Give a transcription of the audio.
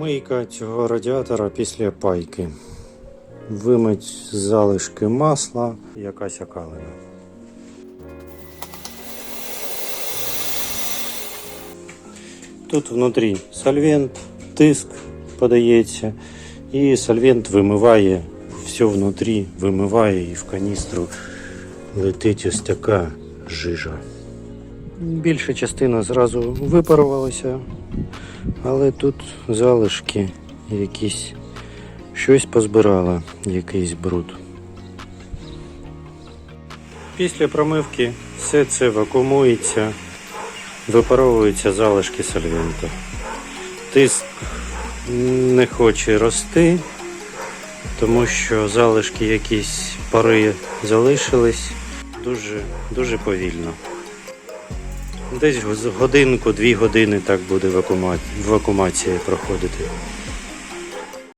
Мийка цього радіатора після пайки. Вимить залишки масла, якась окалина. Тут внутрі сольвент, тиск подається, і сольвент вимиває все внутрі, вимиває і в каністру летить ось така жижа. Більша частина зразу випарувалася, але тут залишки якісь щось позбирала, якийсь бруд. Після промивки все це вакуумується, випаровуються залишки сольвенту. Тиск не хоче рости, тому що залишки якісь пари залишились дуже, дуже повільно. Десь з годинку, дві години так буде вакуума- вакуумація проходити.